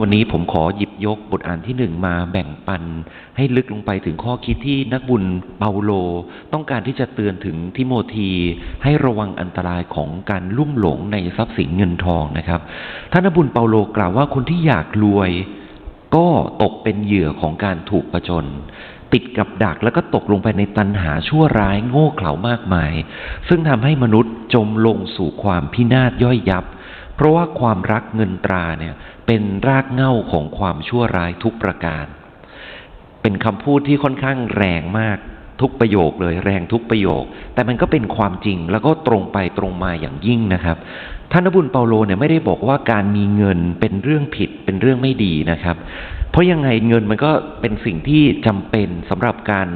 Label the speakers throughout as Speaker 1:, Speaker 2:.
Speaker 1: วันนี้ผมขอหยิบยกบทอ่านที่หนึ่งมาแบ่งปัน ให้ลึกลงไปถึงข้อคิดที่นักบุญเปาโล ต้องการที่จะเตือนถึงทิโมธีให้ระวังอันตรายของการลุ่มหลงในทรัพย์สินเงินทองนะครับท่านนักบุญเปาโลกล่าวว่าคนที่อยากรวย ก็ตกเป็นเหยื่อของการถูกประจน ติดกับดักแล้วก็ตกลงไปในตันหาชั่วร้ายโง่เขลามากมาย ซึ่งทำให้มนุษย์จมลงสู่ความพินาศย่อยยับ เพราะว่าความรักเงินตราเนี่ย เป็นรากเหง้าของความชั่วร้ายทุกประการ เป็นคำพูดที่ค่อนข้างแรงมากทุกประโยคเลยแรงทุกประโยค แต่มันก็เป็นความจริงแล้วก็ตรงไปตรงมาอย่างยิ่งนะครับท่านนบุญเปาโลเนี่ยไม่ได้บอกว่าการมีเงินเป็นเรื่องผิดเป็นเรื่องไม่ดีนะครับ เพราะยังไงเงินมันก็เป็นสิ่งที่จำเป็นสำหรับการ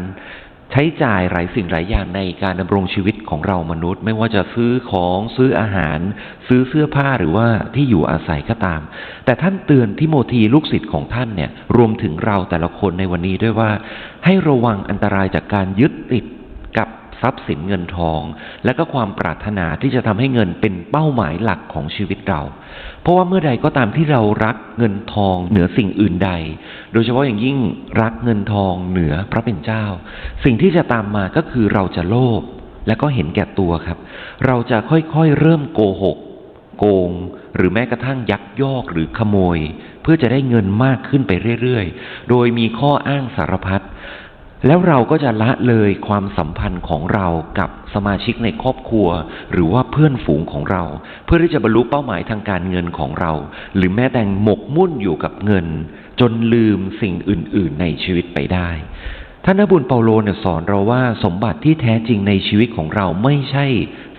Speaker 1: ใช้จ่ายหลายสิ่งหลายอย่างในการดำรงชีวิตของเรามนุษย์ ไม่ว่าจะซื้อของซื้ออาหาร ซื้อเสื้อผ้าหรือว่าที่อยู่อาศัยก็ตาม แต่ท่านเตือนทิโมธีลูกศิษย์ของท่านเนี่ยรวมถึงเราแต่ละคนในวันนี้ด้วยว่า ให้ระวังอันตรายจากการยึดติด ทรัพย์สินเงินทอง และก็ความปรารถนาที่จะทำให้เงินเป็นเป้าหมายหลักของชีวิตเรา เพราะว่าเมื่อใดก็ตามที่เรารักเงินทองเหนือสิ่งอื่นใด โดยเฉพาะอย่างยิ่งรักเงินทองเหนือพระเป็นเจ้า สิ่งที่จะตามมาก็คือเราจะโลภและก็เห็นแก่ตัวครับ เราจะค่อยๆเริ่มโกหก โกง หรือแม้กระทั่งยักยอกหรือขโมย เพื่อจะได้เงินมากขึ้นไปเรื่อยๆ โดยมีข้ออ้างสารพัด แล้วเราก็จะละเลยความสัมพันธ์ของเรากับสมาชิกในครอบครัว หรือว่าเพื่อนฝูงของเรา เพื่อที่จะบรรลุเป้าหมายทางการเงินของเรา หรือแม้แต่หมกมุ่นอยู่กับเงิน จนลืมสิ่งอื่น ๆ ในชีวิตไปได้ท่านนบุญเปาโลเนี่ยสอนเราว่าสมบัติที่แท้จริงในชีวิตของเราไม่ใช่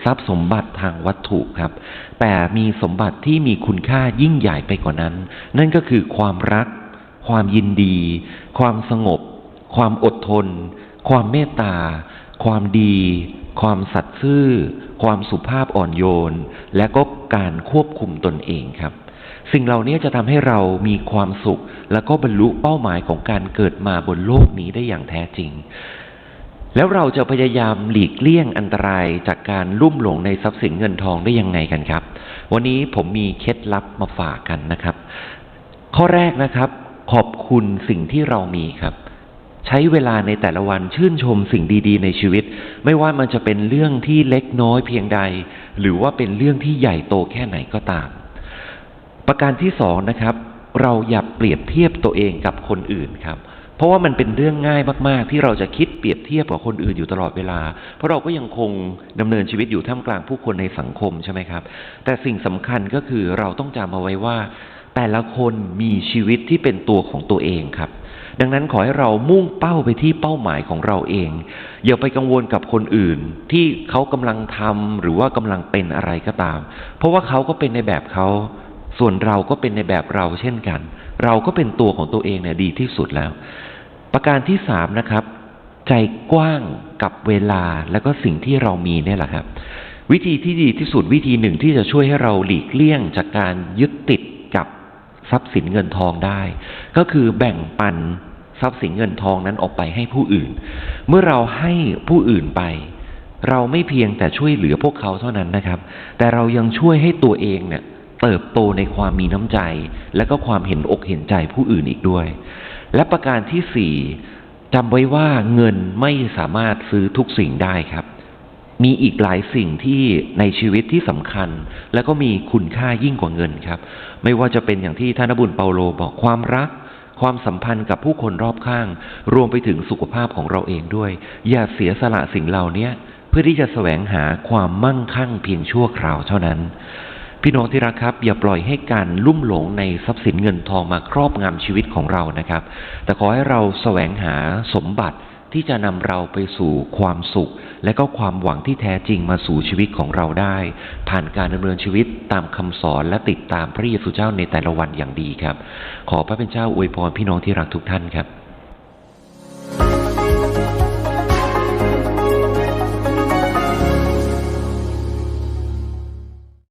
Speaker 1: ทรัพย์สมบัติทางวัตถุครับ แต่มีสมบัติที่มีคุณค่ายิ่งใหญ่ไปกว่านั้น นั่นก็คือความรัก ความยินดี ความสงบ ความอดทน ความเมตตา ความดี ความสัตย์ซื่อ ความสุภาพอ่อนโยน และก็การควบคุมตนเองครับ สิ่งเหล่านี้จะทำให้เรามีความสุข และก็บรรลุเป้าหมายของการเกิดมาบนโลกนี้ได้อย่างแท้จริง แล้วเราจะพยายามหลีกเลี่ยงอันตรายจากการลุ่มหลงในทรัพย์สินเงินทองได้ยังไงกันครับ วันนี้ผมมีเคล็ดลับมาฝากกันนะครับ ข้อแรกนะครับ ขอบคุณสิ่งที่เรามีครับ ใช้เวลาในแต่ละวันชื่นชมสิ่งดีๆ ในชีวิต ไม่ว่ามันจะเป็นเรื่องที่เล็กน้อยเพียงใด หรือว่าเป็นเรื่องที่ใหญ่โตแค่ไหนก็ตาม ประการที่สองนะครับ เราอย่าเปรียบเทียบตัวเองกับคนอื่นครับ เพราะว่ามันเป็นเรื่องง่ายมาก ๆ ที่เราจะคิดเปรียบเทียบกับคนอื่นอยู่ตลอดเวลา เพราะเราก็ยังคงดำเนินชีวิตอยู่ท่ามกลางผู้คนในสังคมใช่ไหมครับ แต่สิ่งสำคัญก็คือเราต้องจำเอาไว้ว่า แต่ละคนมีชีวิตที่เป็นตัวของตัวเองครับ ดังนั้นขอให้เรามุ่งเป้าไปที่เป้าหมายของเราเอง อย่าไปกังวลกับคนอื่น ที่เขากำลังทำหรือว่ากำลังเป็นอะไรก็ตาม เพราะว่าเขาก็เป็นในแบบเขา ส่วนเราก็เป็นในแบบเราเช่นกัน เราก็เป็นตัวของตัวเองเนี่ยดีที่สุดแล้ว ประการที่สามนะครับ ใจกว้างกับเวลาและก็สิ่งที่เรามีเนี่ยแหละครับ วิธีที่ดีที่สุดวิธีหนึ่งที่จะช่วยให้เราหลีกเลี่ยงจากการยึดติด ทรัพย์สินเงินทองได้ ก็คือแบ่งปันทรัพย์สินเงินทองนั้นออกไปให้ผู้อื่น เมื่อเราให้ผู้อื่นไป เราไม่เพียงแต่ช่วยเหลือพวกเขาเท่านั้นนะครับ แต่เรายังช่วยให้ตัวเองเนี่ยเติบโตในความมีน้ำใจ และก็ความเห็นอกเห็นใจผู้อื่นอีกด้วย และประการที่สี่จำไว้ว่าเงินไม่สามารถซื้อทุกสิ่งได้ครับ มีอีกหลายสิ่งที่ในชีวิตที่สำคัญ และก็มีคุณค่ายิ่งกว่าเงินครับ ไม่ว่าจะเป็นอย่างที่ท่านบุญเปาโลบอกความรัก ความสัมพันธ์กับผู้คนรอบข้าง รวมไปถึงสุขภาพของเราเองด้วย อย่าเสียสละสิ่งเหล่านี้เพื่อที่จะแสวงหาความมั่งคั่งเพียงชั่วคราวเท่านั้น พี่น้องที่รักครับ อย่าปล่อยให้การลุ่มหลงในทรัพย์สินเงินทองมาครอบงำชีวิตของเรานะครับ แต่ขอให้เราแสวงหาสมบัติ ที่จะนำเราไปสู่ความสุข และก็ความหวังที่แท้จริงมาสู่ชีวิตของเราได้ ผ่านการดำเนินชีวิตตามคำสอนและติดตามพระเยซูเจ้าในแต่ละวันอย่างดีครับ ขอพระเป็นเจ้าอวยพรพี่น้องที่รักทุกท่านครับ